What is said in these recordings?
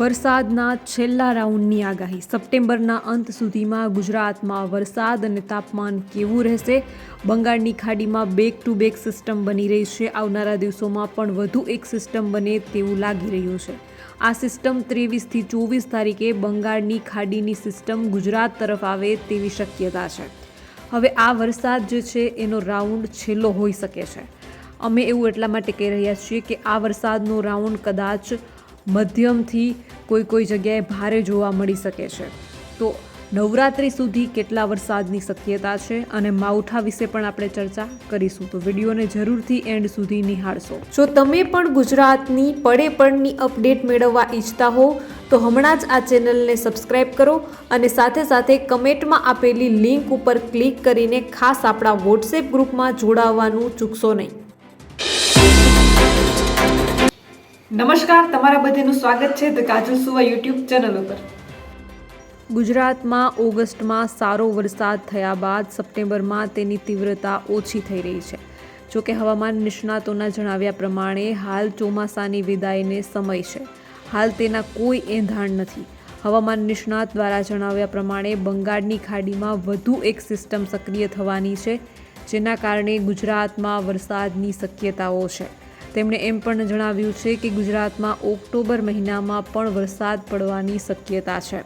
વરસાદના છેલ્લા રાઉન્ડની આગાહી. સપ્ટેમ્બરના અંત સુધીમાં ગુજરાતમાં વરસાદ અને તાપમાન કેવું રહેશે? બંગાળની ખાડીમાં બેક ટુ બેક સિસ્ટમ બની રહી છે. આવનારા દિવસોમાં પણ વધુ એક સિસ્ટમ બને તેવું લાગી રહ્યું છે. આ સિસ્ટમ ત્રેવીસથી ચોવીસ તારીખે બંગાળની ખાડીની સિસ્ટમ ગુજરાત તરફ આવે તેવી શક્યતા છે. હવે આ વરસાદ જે છે, એનો રાઉન્ડ છેલ્લો હોઈ શકે છે. અમે એવું એટલા માટે કહી રહ્યા છીએ કે આ વરસાદનો રાઉન્ડ કદાચ મધ્યમથી કોઈ કોઈ જગ્યાએ ભારે જોવા મળી શકે છે. તો નવરાત્રિ સુધી કેટલા વરસાદની શક્યતા છે અને માવઠા વિશે પણ આપણે ચર્ચા કરીશું. તો વિડીયોને જરૂરથી એન્ડ સુધી નિહાળશો. જો તમે પણ ગુજરાતની પડે પડની અપડેટ મેળવવા ઈચ્છતા હો, તો હમણાં જ આ ચેનલને સબસ્ક્રાઇબ કરો અને સાથે સાથે કમેન્ટમાં આપેલી લિંક ઉપર ક્લિક કરીને ખાસ આપણા વોટ્સએપ ગ્રુપમાં જોડાવવાનું ચૂકશો નહીં. નમસ્કાર, તમારા બધાનું સ્વાગત છે ધ કાજલ સુવા યુટ્યુબ ચેનલ ઉપર. ગુજરાતમાં ઓગસ્ટમાં સારો વરસાદ થયા બાદ સપ્ટેમ્બરમાં તેની તીવ્રતા ઓછી થઈ રહી છે. જોકે હવામાન નિષ્ણાતોના જણાવ્યા પ્રમાણે હાલ ચોમાસાની વિદાયને સમય છે. હાલ તેના કોઈ એંધાણ નથી. હવામાન નિષ્ણાત દ્વારા જણાવ્યા પ્રમાણે બંગાળની ખાડીમાં વધુ એક સિસ્ટમ સક્રિય થવાની છે, જેના કારણે ગુજરાતમાં વરસાદની શક્યતાઓ છે. તેમણે એમ પણ જણાવ્યું છે કે ગુજરાતમાં ઓક્ટોબર મહિનામાં પણ વરસાદ પડવાની શક્યતા છે.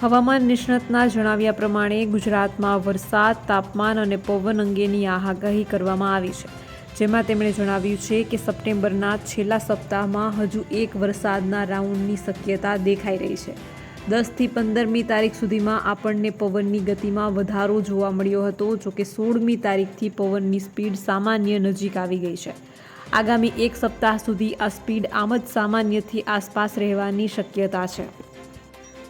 હવામાન નિષ્ણાતના જણાવ્યા પ્રમાણે ગુજરાતમાં વરસાદ, તાપમાન અને પવન અંગેની આગાહી કરવામાં આવી છે. જેમાં તેમણે જણાવ્યું છે કે સપ્ટેમ્બરના છેલ્લા સપ્તાહમાં હજુ એક વરસાદના રાઉન્ડની શક્યતા દેખાઈ રહી છે. દસથી પંદરમી તારીખ સુધીમાં આપણને પવનની ગતિમાં વધારો જોવા મળ્યો હતો, જોકે સોળમી તારીખથી પવનની સ્પીડ સામાન્ય નજીક આવી ગઈ છે. આગામી એક સપ્તાહ સુધી આ સ્પીડ આમ જ સામાન્યથી આસપાસ રહેવાની શક્યતા છે.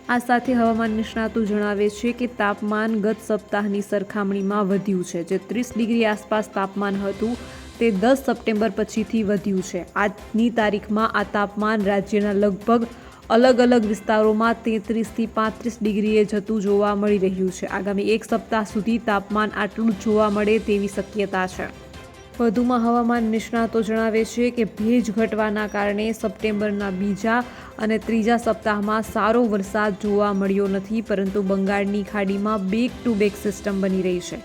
આ સાથે હવામાન નિષ્ણાતો જણાવે છે કે તાપમાન ગત સપ્તાહની સરખામણીમાં વધ્યું છે. જે ત્રીસ ડિગ્રી આસપાસ તાપમાન હતું, તે દસ સપ્ટેમ્બર પછીથી વધ્યું છે. આજની તારીખમાં આ તાપમાન રાજ્યના લગભગ અલગ અલગ વિસ્તારોમાં તેત્રીસથી પાંત્રીસ ડિગ્રીએ જતું જોવા મળી રહ્યું છે. આગામી એક સપ્તાહ સુધી તાપમાન આટલું જોવા મળે તેવી શક્યતા છે. વધુમાં હવામાન નિષ્ણાતો જણાવે છે કે ભેજ ઘટવાના કારણે સપ્ટેમ્બરના બીજા અને ત્રીજા સપ્તાહમાં સારો વરસાદ જોવા મળ્યો નથી, પરંતુ બંગાળની ખાડીમાં બેક ટુ બેક સિસ્ટમ બની રહી છે.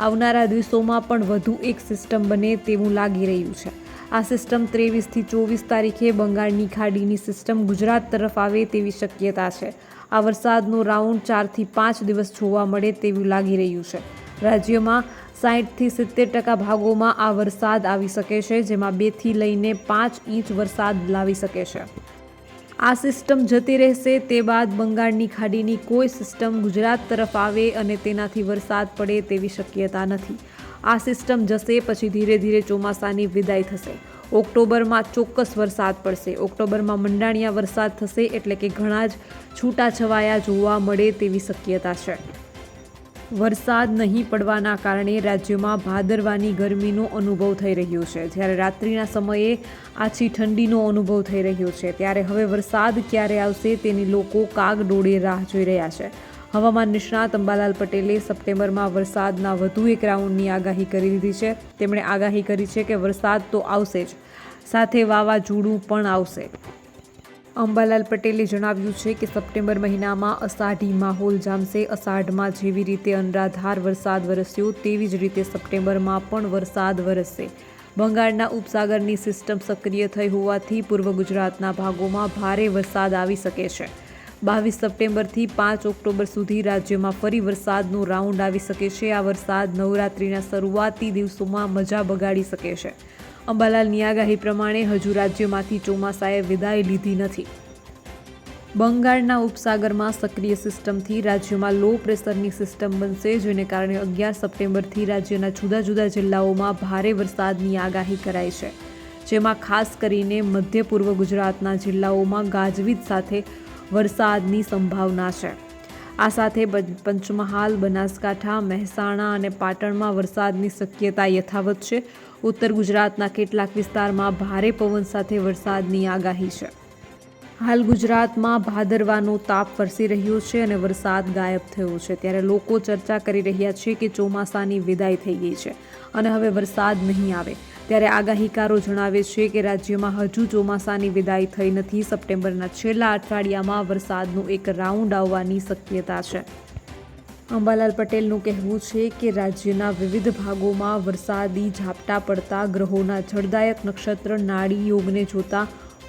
આવનારા દિવસોમાં પણ વધુ એક સિસ્ટમ બને તેવું લાગી રહ્યું છે. આ સિસ્ટમ ત્રેવીસથી ચોવીસ તારીખે બંગાળની ખાડીની સિસ્ટમ ગુજરાત તરફ આવે તેવી શક્યતા છે. આ વરસાદનો રાઉન્ડ ચારથી પાંચ દિવસ જોવા મળે તેવું લાગી રહ્યું છે. રાજ્યમાં સાહીઠથી સિત્તેર ટકા ભાગોમાં આ વરસાદ આવી શકે છે, જેમાં બેથી લઈને પાંચ ઇંચ વરસાદ લાવી શકે છે. આ સિસ્ટમ જતી રહેશે તે બાદ બંગાળની ખાડીની કોઈ સિસ્ટમ ગુજરાત તરફ આવે અને તેનાથી વરસાદ પડે તેવી શક્યતા નથી. આ સિસ્ટમ જશે પછી ધીરે ધીરે ચોમાસાની વિદાય થશે. ઓક્ટોબરમાં ચોક્કસ વરસાદ પડશે. ઓક્ટોબરમાં મંડાણિયા વરસાદ થશે એટલે કે ઘણા જ છૂટાછવાયા જોવા મળે તેવી શક્યતા છે. વરસાદ નહીં પડવાના કારણે રાજ્યમાં ભાદરવાની ગરમીનો અનુભવ થઈ રહ્યો છે. જ્યારે રાત્રિના સમયે આછી ઠંડીનો અનુભવ થઈ રહ્યો છે. ત્યારે હવે વરસાદ ક્યારે આવશે તેની લોકો કાગ ડોળે રાહ જોઈ રહ્યા છે. હવામાન નિષ્ણાત અંબાલાલ પટેલે સપ્ટેમ્બરમાં વરસાદના વધુ એક રાઉન્ડની આગાહી કરી દીધી છે. તેમણે આગાહી કરી છે કે વરસાદ તો આવશે જ. સાથે વાવાઝોડું પણ આવશે. અંબાલાલ પટેલે જણાવ્યું છે કે સપ્ટેમ્બર મહિનામાં અષાઢી માહોલ જામશે. અષાઢમાં જેવી રીતે અનરાધાર વરસાદ વરસ્યો, તેવી જ રીતે સપ્ટેમ્બરમાં પણ વરસાદ વરસશે. બંગાળના ઉપસાગરની સિસ્ટમ સક્રિય થઈ હોવાથી પૂર્વ ગુજરાતના ભાગોમાં ભારે વરસાદ આવી શકે છે. બાવીસ સપ્ટેમ્બરથી પાંચ ઓક્ટોબર સુધી રાજ્યમાં ફરી વરસાદનો રાઉન્ડ આવી શકે છે. આ વરસાદ નવરાત્રિના શરૂઆતી દિવસોમાં મજા બગાડી શકે છે. અંબાલાલની આગાહી પ્રમાણે હજુ રાજ્યમાંથી ચોમાસાએ વિદાય લીધી નથી. બંગાળના ઉપસાગરમાં સક્રિય સિસ્ટમથી રાજ્યમાં લો પ્રેશરની સિસ્ટમ બનશે, જેને કારણે અગિયાર સપ્ટેમ્બરથી રાજ્યના જુદા જુદા જિલ્લાઓમાં ભારે વરસાદની આગાહી કરાઈ છે, જેમાં ખાસ કરીને મધ્ય પૂર્વ ગુજરાતના જિલ્લાઓમાં ગાજવીજ સાથે વરસાદની સંભાવના છે. આ સાથે પંચમહાલ, બનાસકાંઠા, મહેસાણા અને પાટણમાં વરસાદની શક્યતા યથાવત છે. ઉત્તર ગુજરાતના કેટલાક વિસ્તારમાં ભારે પવન સાથે વરસાદની આગાહી છે. હાલ ગુજરાતમાં ભાદરવાનો તાપ વરસી રહ્યો છે અને વરસાદ ગાયબ થયો છે. ત્યારે લોકો ચર્ચા કરી રહ્યા છે કે ચોમાસાની વિદાય થઈ ગઈ છે અને હવે વરસાદ નહીં આવે. ત્યારે આગાહીકારો જણાવે છે કે રાજ્યમાં હજુ ચોમાસાની વિદાય થઈ નથી. સપ્ટેમ્બરના છેલ્લા અઠવાડિયામાં વરસાદનું એક રાઉન્ડ આવવાની શક્યતા છે. અંબાલાલ પટેલનું કહેવું છે કે રાજ્યના વિવિધ ભાગોમાં વરસાદી ઝાપટા પડતા ગ્રહોના જળદાયક નક્ષત્ર નાડી યોગને જોતા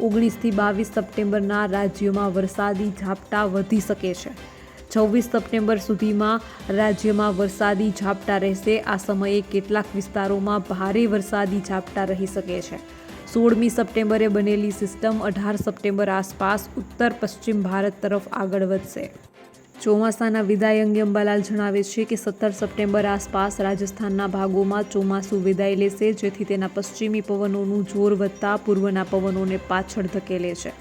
ઓગણીસથી બાવીસ સપ્ટેમ્બરના રાજ્યમાં વરસાદી ઝાપટા વધી શકે છે. છવ્વીસ સપ્ટેમ્બર સુધીમાં રાજ્યમાં વરસાદી ઝાપટા રહેશે. આ સમયે કેટલાક વિસ્તારોમાં ભારે વરસાદી ઝાપટા રહી શકે છે. સોળમી સપ્ટેમ્બરે બનેલી સિસ્ટમ અઢાર સપ્ટેમ્બર આસપાસ ઉત્તર પશ્ચિમ ભારત તરફ આગળ વધશે. ચોમાસાના વિદાય અંગે અંબાલાલ જણાવે છે કે સત્તર સપ્ટેમ્બર આસપાસ રાજસ્થાનના ભાગોમાં ચોમાસું વિદાય લેશે, જેથી તેના પશ્ચિમી પવનોનું જોર વધતા પૂર્વના પવનોને પાછળ ધકેલે છે.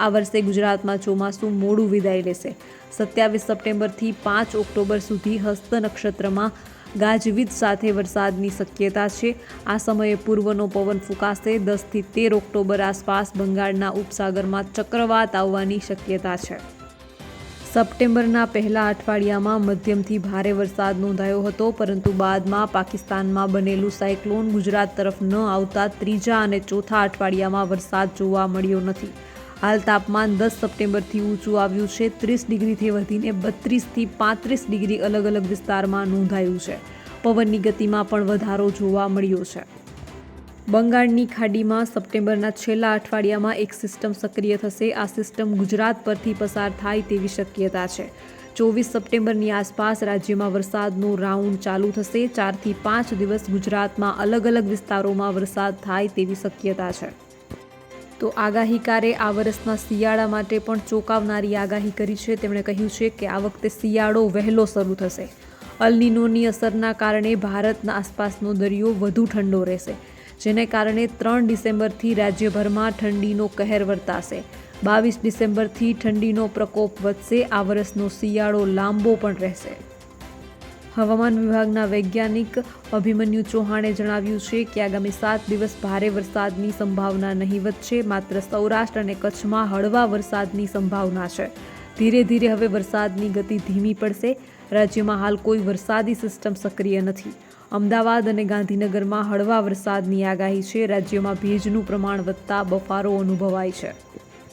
આ વર્ષે ગુજરાતમાં ચોમાસું મોડું વિદાય લેશે. સત્યાવીસ સપ્ટેમ્બરથી પાંચ ઓક્ટોબર સુધી હસ્ત નક્ષત્રમાં ગાજવીજ સાથે વરસાદની શક્યતા છે. આ સમયે પૂર્વનો પવન ફૂંકાશે. દસથી તેર ઓક્ટોબર આસપાસ બંગાળના ઉપસાગરમાં ચક્રવાત આવવાની શક્યતા છે. સપ્ટેમ્બરના પહેલા અઠવાડિયામાં મધ્યમથી ભારે વરસાદ નોંધાયો હતો, પરંતુ બાદમાં પાકિસ્તાનમાં બનેલું સાયક્લોન ગુજરાત તરફ ન આવતા ત્રીજા અને ચોથા અઠવાડિયામાં વરસાદ જોવા મળ્યો નથી. હાલ તાપમાન દસ સપ્ટેમ્બરથી ઊંચું આવ્યું છે, ત્રીસ ડિગ્રીથી વધીને બત્રીસથી પાંત્રીસ ડિગ્રી અલગ અલગ વિસ્તારમાં નોંધાયું છે. પવનની ગતિમાં પણ વધારો જોવા મળ્યો છે. બંગાળની ખાડીમાં સપ્ટેમ્બરના છેલ્લા અઠવાડિયામાં એક સિસ્ટમ સક્રિય થશે. આ સિસ્ટમ ગુજરાત પરથી પસાર થાય તેવી શક્યતા છે. ચોવીસ સપ્ટેમ્બરની આસપાસ રાજ્યમાં વરસાદનો રાઉન્ડ ચાલુ થશે. ચારથી પાંચ દિવસ ગુજરાતમાં અલગ અલગ વિસ્તારોમાં વરસાદ થાય તેવી શક્યતા છે. તો આગાહીકારે આ વર્ષના શિયાળા માટે પણ ચોંકાવનારી આગાહી કરી છે. તેમણે કહ્યું છે કે આ વખતે શિયાળો વહેલો શરૂ થશે. અલનીનોની અસરના કારણે ભારતના આસપાસનો દરિયો વધુ ઠંડો રહેશે. જેને કારણે ત્રણ ડિસેમ્બરથી રાજ્યભરમાં ઠંડીનો કહેર વર્તાશે. બાવીસ ડિસેમ્બરથી ઠંડીનો પ્રકોપ વધશે, આ વર્ષનો શિયાળો લાંબો પણ રહેશે. હવામાન વિભાગના વૈજ્ઞાનિક અભિમન્યુ ચૌહાણે જણાવ્યું છે કે આગામી સાત દિવસ ભારે વરસાદની સંભાવના નહીવત છે માત્ર સૌરાષ્ટ્ર અને કચ્છમાં હળવા વરસાદની સંભાવના છે. ધીરે ધીરે હવે વરસાદની ગતિ ધીમી પડશે. રાજ્યમાં હાલ કોઈ વરસાદી સિસ્ટમ સક્રિય નથી. અમદાવાદ અને ગાંધીનગરમાં હળવા વરસાદની આગાહી છે. રાજ્યમાં ભેજનું પ્રમાણ વધતા બફારો અનુભવાય છે.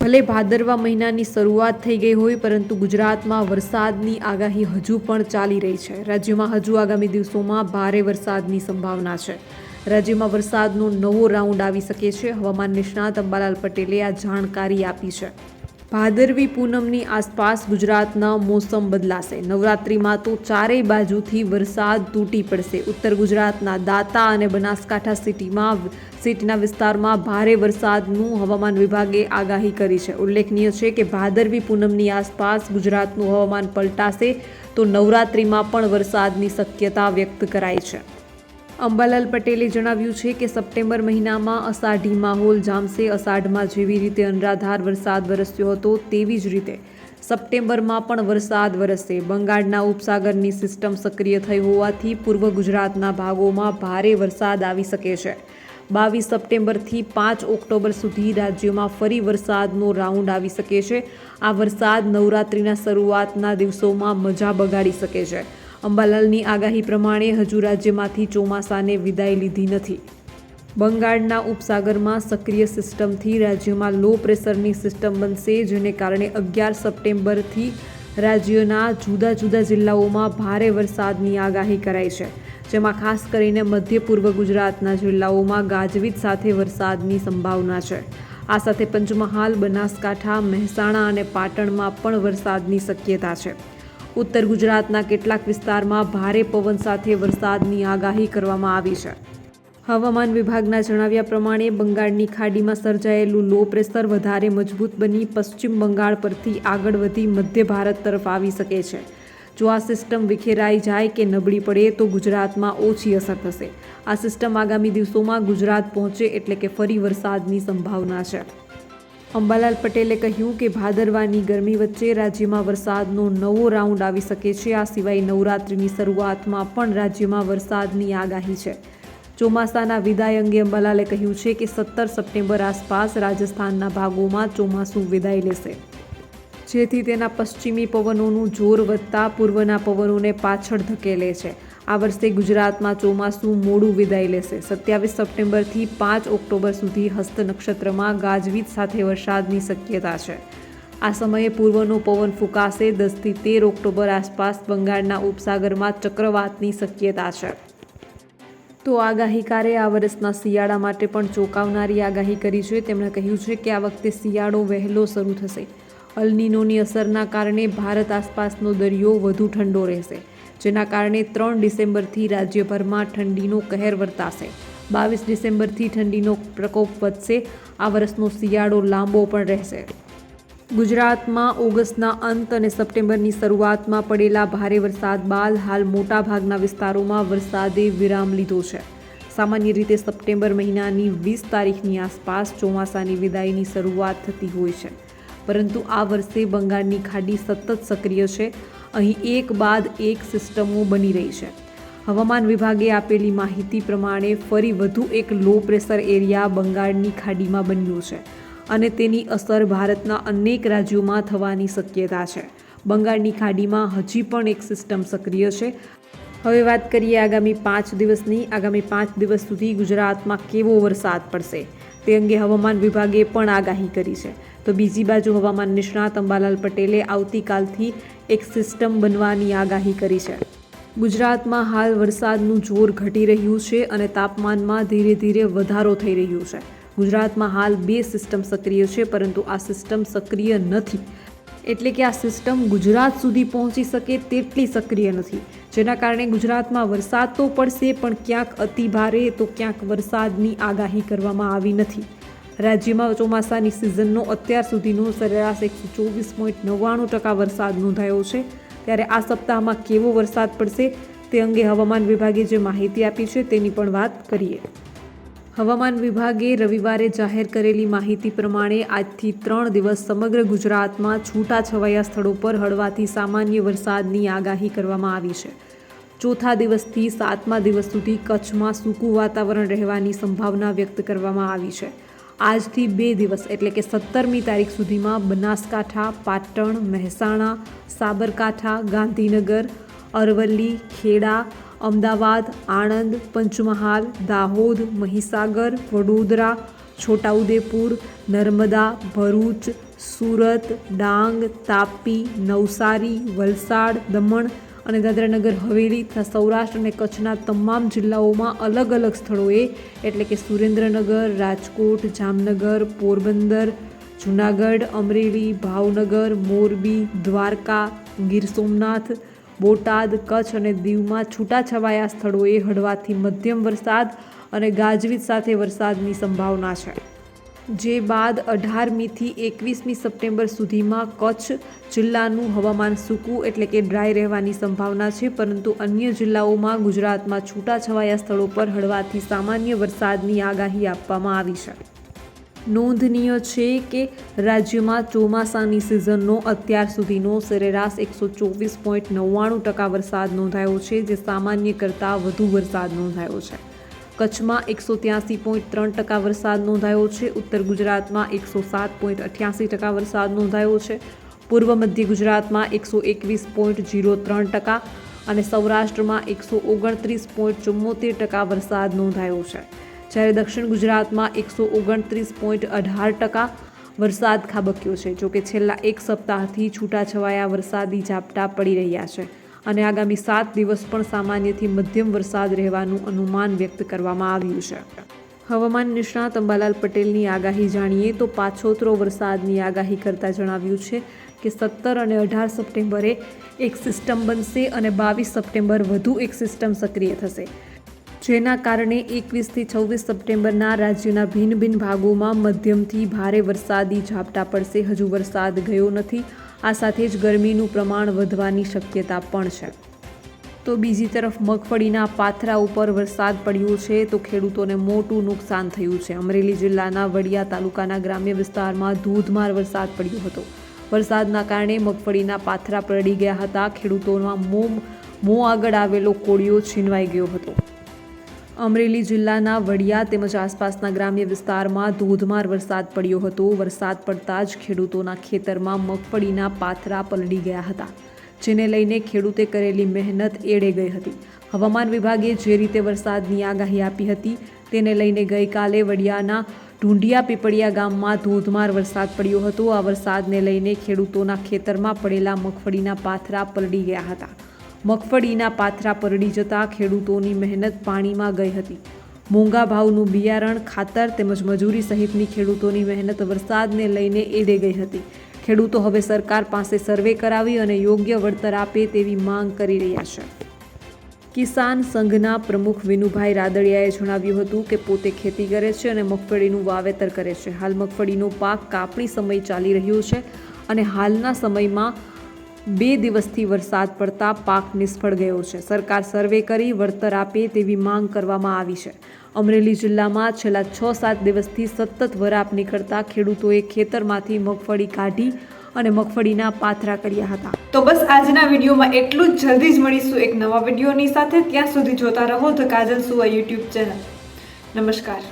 ભલે ભાદરવા મહિનાની શરૂઆત થઈ ગઈ હોય, પરંતુ ગુજરાતમાં વરસાદની આગાહી હજુ પણ ચાલી રહી છે. રાજ્યમાં હજુ આગામી દિવસોમાં ભારે વરસાદની સંભાવના છે. રાજ્યમાં વરસાદનો નવો રાઉન્ડ આવી શકે છે. હવામાન નિષ્ણાત અંબાલાલ પટેલે આ જાણકારી આપી છે. ભાદરવી પૂનમની આસપાસ ગુજરાતના મોસમ બદલાશે. નવરાત્રિમાં તો ચારેય બાજુથી વરસાદ તૂટી પડશે. ઉત્તર ગુજરાતના દાતા અને બનાસકાંઠા સિટીમાં સિટીના વિસ્તારમાં ભારે વરસાદનું હવામાન વિભાગે આગાહી કરી છે. ઉલ્લેખનીય છે કે ભાદરવી પૂનમની આસપાસ ગુજરાતનું હવામાન પલટાશે તો નવરાત્રિમાં પણ વરસાદની શક્યતા વ્યક્ત કરાઈ છે. અંબાલાલ પટેલે જણાવ્યું છે કે સપ્ટેમ્બર મહિનામાં અષાઢી માહોલ જામશે. અષાઢમાં જેવી રીતે અનરાધાર વરસાદ વરસ્યો હતો, તેવી જ રીતે સપ્ટેમ્બરમાં પણ વરસાદ વરસશે. બંગાળના ઉપસાગરની સિસ્ટમ સક્રિય થઈ હોવાથી પૂર્વ ગુજરાતના ભાગોમાં ભારે વરસાદ આવી શકે છે. બાવીસ સપ્ટેમ્બરથી પાંચ ઓક્ટોબર સુધી રાજ્યમાં ફરી વરસાદનો રાઉન્ડ આવી શકે છે. આ વરસાદ નવરાત્રિના શરૂઆતના દિવસોમાં મજા બગાડી શકે છે. અંબાલાલની આગાહી પ્રમાણે હજુ રાજ્યમાંથી ચોમાસાને વિદાય લીધી નથી. બંગાળના ઉપસાગરમાં સક્રિય સિસ્ટમથી રાજ્યમાં લો પ્રેશરની સિસ્ટમ બનશે, જેને કારણે અગિયાર સપ્ટેમ્બરથી રાજ્યના જુદા જુદા જિલ્લાઓમાં ભારે વરસાદની આગાહી કરાઈ છે, જેમાં ખાસ કરીને મધ્ય પૂર્વ ગુજરાતના જિલ્લાઓમાં ગાજવીજ સાથે વરસાદની સંભાવના છે. આ સાથે પંચમહાલ, બનાસકાંઠા, મહેસાણા અને પાટણમાં પણ વરસાદની શક્યતા છે. ઉત્તર ગુજરાતના કેટલાક વિસ્તારમાં ભારે પવન સાથે વરસાદની આગાહી કરવામાં આવી છે. હવામાન વિભાગના જણાવ્યા પ્રમાણે બંગાળની ખાડીમાં સર્જાયેલું લો પ્રેશર વધારે મજબૂત બની પશ્ચિમ બંગાળ પરથી આગળ વધી મધ્ય ભારત તરફ આવી શકે છે. જો આ સિસ્ટમ વિખેરાઈ જાય કે નબળી પડે તો ગુજરાતમાં ઓછી અસર થશે. આ સિસ્ટમ આગામી દિવસોમાં ગુજરાત પહોંચે એટલે કે ફરી વરસાદની સંભાવના છે. અંબાલાલ પટેલે કહ્યું કે ભાદરવાની ગરમી વચ્ચે રાજ્યમાં વરસાદનો નવો રાઉન્ડ આવી શકે છે. આ સિવાય નવરાત્રિની શરૂઆતમાં પણ રાજ્યમાં વરસાદની આગાહી છે. ચોમાસાના વિદાય અંગે અંબાલાલે કહ્યું છે કે સત્તર સપ્ટેમ્બર આસપાસ રાજસ્થાનના ભાગોમાં ચોમાસું વિદાય લેશે. જેથી તેના પશ્ચિમી પવનોનું જોર વધતા પૂર્વના પવનોને પાછળ ધકેલે છે. આ વર્ષે ગુજરાતમાં ચોમાસું મોડું વિદાય લેશે. સત્યાવીસ સપ્ટેમ્બરથી પાંચ ઓક્ટોબર સુધી હસ્ત નક્ષત્રમાં ગાજવીજ સાથે વરસાદની શક્યતા છે. આ સમયે પૂર્વનો પવન ફૂંકાશે. દસથી તેર ઓક્ટોબર આસપાસ બંગાળના ઉપસાગરમાં ચક્રવાતની શક્યતા છે. તો આગાહીકારે આ વર્ષના શિયાળા માટે પણ ચોંકાવનારી આગાહી કરી છે. તેમણે કહ્યું છે કે આ વખતે શિયાળો વહેલો શરૂ થશે. અલનીનોની અસરના કારણે ભારત આસપાસનો દરિયો વધુ ઠંડો રહેશે. જેના કારણે ત્રણ ડિસેમ્બરથી રાજ્યભરમાં ઠંડીનો કહેર વર્તાશે. બાવીસ ડિસેમ્બરથી ઠંડીનો પ્રકોપ વધશે. આ વર્ષનો શિયાળો લાંબો પણ રહેશે. ગુજરાતમાં ઓગસ્ટના અંત અને સપ્ટેમ્બરની શરૂઆતમાં પડેલા ભારે વરસાદ બાદ હાલ મોટાભાગના વિસ્તારોમાં વરસાદે વિરામ લીધો છે. સામાન્ય રીતે સપ્ટેમ્બર મહિનાની વીસ તારીખની આસપાસ ચોમાસાની વિદાયની શરૂઆત થતી હોય છે. પરંતુ આ વર્ષે બંગાળની ખાડી સતત સક્રિય છે. અહીં એક બાદ એક સિસ્ટમો બની રહી છે. હવામાન વિભાગે આપેલી માહિતી પ્રમાણે ફરી વધુ એક લો પ્રેશર એરિયા બંગાળની ખાડીમાં બન્યું છે અને તેની અસર ભારતના અનેક રાજ્યોમાં થવાની શક્યતા છે. બંગાળની ખાડીમાં હજી પણ એક સિસ્ટમ સક્રિય છે. હવે વાત કરીએ આગામી પાંચ દિવસની. આગામી પાંચ દિવસ સુધી ગુજરાતમાં કેવો વરસાદ પડશે તે અંગે હવામાન વિભાગે પણ આગાહી કરી છે. તો બીજી બાજુ હવામાન નિષ્ણાત અંબાલાલ પટેલે આવતીકાલથી એક સિસ્ટમ બનવાની આગાહી કરી છે. ગુજરાતમાં હાલ વરસાદનું જોર ઘટી રહ્યું છે અને તાપમાનમાં ધીરે ધીરે વધારો થઈ રહ્યો છે. ગુજરાતમાં હાલ બે સિસ્ટમ સક્રિય છે, પરંતુ આ સિસ્ટમ સક્રિય નથી. એટલે કે આ સિસ્ટમ ગુજરાત સુધી પહોંચી શકે તેટલી સક્રિય નથી. જેના કારણે ગુજરાતમાં વરસાદ તો પડશે, પણ ક્યાંક અતિભારે તો ક્યાંક વરસાદની આગાહી કરવામાં આવી નથી. રાજ્યમાં ચોમાસાની સિઝનનો અત્યાર સુધીનો સરેરાશ એકસો ચોવીસ પોઈન્ટ નવ્વાણું ટકા વરસાદ નોંધાયો છે. ત્યારે આ સપ્તાહમાં કેવો વરસાદ પડશે તે અંગે હવામાન વિભાગે જે માહિતી આપી છે તેની પણ વાત કરીએ. હવામાન વિભાગે રવિવારે જાહેર કરેલી માહિતી પ્રમાણે આજથી ત્રણ દિવસ સમગ્ર ગુજરાતમાં છૂટાછવાયા સ્થળો પર હળવાથી સામાન્ય વરસાદની આગાહી કરવામાં આવી છે. ચોથા દિવસથી સાતમા દિવસ સુધી કચ્છમાં સૂકું વાતાવરણ રહેવાની સંભાવના વ્યક્ત કરવામાં આવી છે. આજથી બે દિવસ, એટલે કે સત્તરમી તારીખ સુધીમાં બનાસકાંઠા, પાટણ, મહેસાણા, સાબરકાંઠા, ગાંધીનગર, અરવલ્લી, ખેડા, અમદાવાદ, આણંદ, પંચમહાલ, દાહોદ, મહીસાગર, વડોદરા, છોટાઉદેપુર, નર્મદા, ભરૂચ, સુરત, ડાંગ, તાપી, નવસારી, વલસાડ, દમણ અને દાદરાનગર હવેલી તથા સૌરાષ્ટ્ર અને કચ્છના તમામ જિલ્લાઓમાં અલગ અલગ સ્થળોએ, એટલે કે સુરેન્દ્રનગર, રાજકોટ, જામનગર, પોરબંદર, જૂનાગઢ, અમરેલી, ભાવનગર, મોરબી, દ્વારકા, ગીર સોમનાથ, બોટાદ, કચ્છ અને દીવમાં છૂટાછવાયા સ્થળોએ હળવાથી મધ્યમ વરસાદ અને ગાજવીજ સાથે વરસાદની સંભાવના છે. જે બાદ અઢારમીથી એકવીસમી સપ્ટેમ્બર સુધીમાં કચ્છ જિલ્લાનું હવામાન સૂકું એટલે કે ડ્રાય રહેવાની સંભાવના છે, પરંતુ અન્ય જિલ્લાઓમાં ગુજરાતમાં છૂટાછવાયા સ્થળો પર હળવાથી સામાન્ય વરસાદની આગાહી આપવામાં આવી છે. નોંધનીય છે કે રાજ્યમાં ચોમાસાની સિઝનનો અત્યાર સુધીનો સરેરાશ એકસો ચોવીસ પોઈન્ટ નવ્વાણું ટકા વરસાદ નોંધાયો છે, જે સામાન્ય કરતાં વધુ વરસાદ નોંધાયો છે. કચ્છમાં એકસો ત્યાસી પોઈન્ટ ત્રણ ટકા વરસાદ નોંધાયો છે. ઉત્તર ગુજરાતમાં એકસો સાત પોઈન્ટ અઠ્યાસી ટકા વરસાદ નોંધાયો છે. પૂર્વ મધ્ય ગુજરાતમાં એકસો એકવીસ પોઈન્ટ જીરો ત્રણ ટકા અને સૌરાષ્ટ્રમાં એકસો ઓગણત્રીસ પોઈન્ટ ચુમ્મોતેર ટકા વરસાદ નોંધાયો છે. જ્યારે દક્ષિણ ગુજરાતમાં એકસો ઓગણત્રીસ પોઈન્ટ અઢાર ટકા વરસાદ ખાબક્યો છે. જોકે છેલ્લા એક સપ્તાહથી છૂટાછવાયા વરસાદી ઝાપટા પડી રહ્યા છે. અને આગામી સાત દિવસ પણ સામાન્યથી મધ્યમ વરસાદ રહેવાનું અનુમાન વ્યક્ત કરવામાં આવ્યું છે. હવામાન નિષ્ણાત અંબાલાલ પટેલની આગાહી જાણીએ તો પાછોતરો વરસાદની આગાહી કરતાં જણાવ્યું છે કે સત્તર અને અઢાર સપ્ટેમ્બરે એક સિસ્ટમ બનશે અને બાવીસ સપ્ટેમ્બર વધુ એક સિસ્ટમ સક્રિય થશે. જેના કારણે એકવીસથી છવ્વીસ સપ્ટેમ્બરના રાજ્યના ભિન્ન ભિન્ન ભાગોમાં મધ્યમથી ભારે વરસાદી ઝાપટા પડશે. હજુ વરસાદ ગયો નથી. આ સાથે જ ગરમીનું પ્રમાણ વધવાની શક્યતા પણ છે. તો બીજી તરફ મગફળીના પાથરા ઉપર વરસાદ પડ્યો છે તો ખેડૂતોને મોટું નુકસાન થયું છે. અમરેલી જિલ્લાના વડિયા તાલુકાના ગ્રામ્ય વિસ્તારમાં ધોધમાર વરસાદ પડ્યો હતો. વરસાદના કારણે મગફળીના પાથરા પડી ગયા હતા. ખેડૂતોના મોં મોં આગળ આવેલો કોળિયો છીનવાઈ ગયો હતો. અમરેલી જિલ્લાના વડિયા તેમજ આસપાસના ગ્રામ્ય વિસ્તારમાં ધોધમાર વરસાદ પડ્યો હતો. વરસાદ પડતા જ ખેડૂતોના ખેતરમાં મગફળીના પાથરા પલળી ગયા હતા, જેને લઈને ખેડૂતે કરેલી મહેનત એળે ગઈ હતી. હવામાન વિભાગે જે રીતે વરસાદની આગાહી આપી હતી, તેને લઈને ગઈકાલે વડિયાના ઢુંડિયા પીપળિયા ગામમાં ધોધમાર વરસાદ પડ્યો હતો. આ વરસાદને લઈને ખેડૂતોના ખેતરમાં પડેલા મગફળીના પાથરા પલળી ગયા હતા. મગફળીના પાથરા પરડી જતાં ખેડૂતોની મહેનત પાણીમાં ગઈ હતી. મોંઘા ભાવનું બિયારણ, ખાતર તેમજ મજૂરી સહિતની ખેડૂતોની મહેનત વરસાદને લઈને એડે ગઈ હતી. ખેડૂતો હવે સરકાર પાસે સર્વે કરાવી અને યોગ્ય વળતર આપે તેવી માંગ કરી રહ્યા છે. કિસાન સંઘના પ્રમુખ વિનુભાઈ રાદડિયાએ જણાવ્યું હતું કે પોતે ખેતી કરે છે અને મગફળીનું વાવેતર કરે છે. હાલ મગફળીનો પાક કાપણી સમય ચાલી રહ્યો છે અને હાલના સમયમાં બે દિવસથી વરસાદ પડતા પાક નિષ્ફળ ગયો છે. સરકાર સર્વે કરી વળતર આપે તેવી માંગ કરવામાં આવી છે. અમરેલી જિલ્લામાં છેલ્લા છ સાત દિવસથી સતત વરાપ નીકળતા ખેડૂતોએ ખેતરમાંથી મગફળી કાઢી અને મગફળીના પાથરા કર્યા હતા. તો બસ આજના વિડીયોમાં એટલું જ. જલ્દી જ મળીશું એક નવા વિડીયોની સાથે. ત્યાં સુધી જોતા રહો ધ કાજલ સુવા યુટ્યુબ ચેનલ. નમસ્કાર.